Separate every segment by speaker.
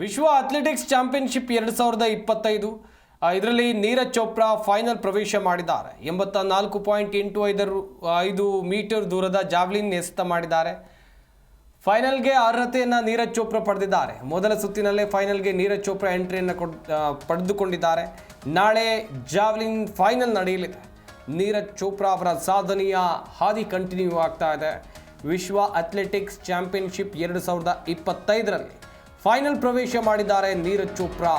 Speaker 1: ವಿಶ್ವ athletics championship ಎರಡು ಸಾವಿರದ ಇಪ್ಪತ್ತೈದು. ಇದರಲ್ಲಿ ನೀರಜ್ ಚೋಪ್ರಾ ಫೈನಲ್ ಪ್ರವೇಶ ಮಾಡಿದ್ದಾರೆ. ಎಂಬತ್ತ ನಾಲ್ಕು ಪಾಯಿಂಟ್ ಎಂಟು ಐದರು, ಐದು ಮೀಟರ್ ದೂರದ ಜಾವ್ಲಿನ್ ಎಸೆತ ಮಾಡಿದ್ದಾರೆ. ಫೈನಲ್ಗೆ ಅರ್ಹತೆಯನ್ನು ನೀರಜ್ ಚೋಪ್ರಾ ಪಡೆದಿದ್ದಾರೆ. ಮೊದಲ ಸುತ್ತಿನಲ್ಲೇ ಫೈನಲ್ಗೆ ನೀರಜ್ ಚೋಪ್ರಾ ಎಂಟ್ರಿಯನ್ನು ಕೊಡ್ ಪಡೆದುಕೊಂಡಿದ್ದಾರೆ. ನಾಳೆ ಜಾವ್ಲಿನ್ ಫೈನಲ್ ನಡೆಯಲಿದೆ. ನೀರಜ್ ಚೋಪ್ರಾ ಅವರ ಸಾಧನೆಯ ಹಾದಿ ಕಂಟಿನ್ಯೂ ಆಗ್ತಾ ಇದೆ. ವಿಶ್ವ ಅಥ್ಲೆಟಿಕ್ಸ್ ಚಾಂಪಿಯನ್ಶಿಪ್ ಎರಡು ಸಾವಿರದ ಇಪ್ಪತ್ತೈದರಲ್ಲಿ. ಫೈನಲ್ ಪ್ರವೇಶ ಮಾಡಿದ್ದಾರೆ ನೀರಜ್ ಚೋಪ್ರಾ.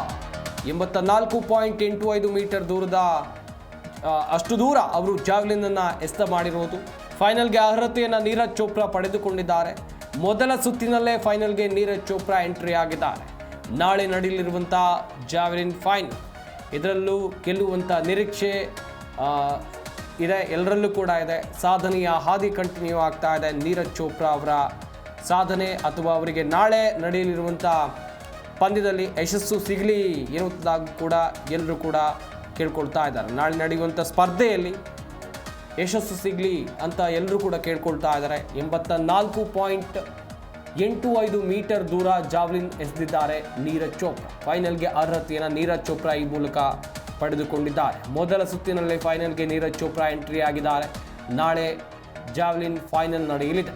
Speaker 1: ಎಂಬತ್ತ ನಾಲ್ಕು ಪಾಯಿಂಟ್ ಎಂಟು ಐದು ಮೀಟರ್ ದೂರದ ಅಷ್ಟು ದೂರ ಅವರು ಜಾವ್ಲಿನನ್ನು ಎಸ್ತ ಮಾಡಿರೋದು ಫೈನಲ್ಗೆ ಅರ್ಹತೆಯನ್ನು ನೀರಜ್ ಚೋಪ್ರಾ ಪಡೆದುಕೊಂಡಿದ್ದಾರೆ. ಮೊದಲ ಸುತ್ತಿನಲ್ಲೇ ಫೈನಲ್ಗೆ ನೀರಜ್ ಚೋಪ್ರಾ ಎಂಟ್ರಿ ಆಗಿದ್ದಾರೆ. ನಾಳೆ ನಡೆಯಲಿರುವಂಥ ಜಾವ್ಲಿನ್ ಫೈನಲ್. ಇದರಲ್ಲೂ ಗೆಲ್ಲುವಂಥ ನಿರೀಕ್ಷೆ ಇದೆ. ಎಲ್ಲರಲ್ಲೂ ಕೂಡ ಇದೆ. ಸಾಧನೆಯ ಹಾದಿ ಕಂಟಿನ್ಯೂ ಆಗ್ತಾ ಇದೆ ನೀರಜ್ ಚೋಪ್ರಾ ಅವರ ಸಾಧನೆ ಅಥವಾ ಅವರಿಗೆ ನಾಳೆ ನಡೆಯಲಿರುವಂಥ ಪಂದ್ಯದಲ್ಲಿ ಯಶಸ್ಸು ಸಿಗಲಿ ಎನ್ನುವಂಥದ್ದಾಗ ಕೂಡ ಎಲ್ಲರೂ ಕೂಡ ಕೇಳ್ಕೊಳ್ತಾ ಇದ್ದಾರೆ. ನಾಳೆ ನಡೆಯುವಂಥ ಸ್ಪರ್ಧೆಯಲ್ಲಿ ಯಶಸ್ಸು ಸಿಗಲಿ ಅಂತ ಎಲ್ಲರೂ ಕೂಡ ಕೇಳ್ಕೊಳ್ತಾ ಇದ್ದಾರೆ. ಎಂಬತ್ತ ನಾಲ್ಕು ಪಾಯಿಂಟ್ ಎಂಟು ಐದು ಮೀಟರ್ ದೂರ ಜಾವ್ಲಿನ್ ಎಸೆದಿದ್ದಾರೆ ನೀರಜ್ ಚೋಪ್ರಾ. ಫೈನಲ್ಗೆ ಅರ್ಹತೆಯನ್ನು ನೀರಜ್ ಚೋಪ್ರಾ ಈ ಮೂಲಕ ಪಡೆದುಕೊಂಡಿದ್ದಾರೆ. ಮೊದಲ ಸುತ್ತಿನಲ್ಲಿ ಫೈನಲ್ಗೆ ನೀರಜ್ ಚೋಪ್ರಾ ಎಂಟ್ರಿ ಆಗಿದ್ದಾರೆ ನಾಳೆ ಜಾವ್ಲಿನ್ ಫೈನಲ್ ನಡೆಯಲಿದೆ.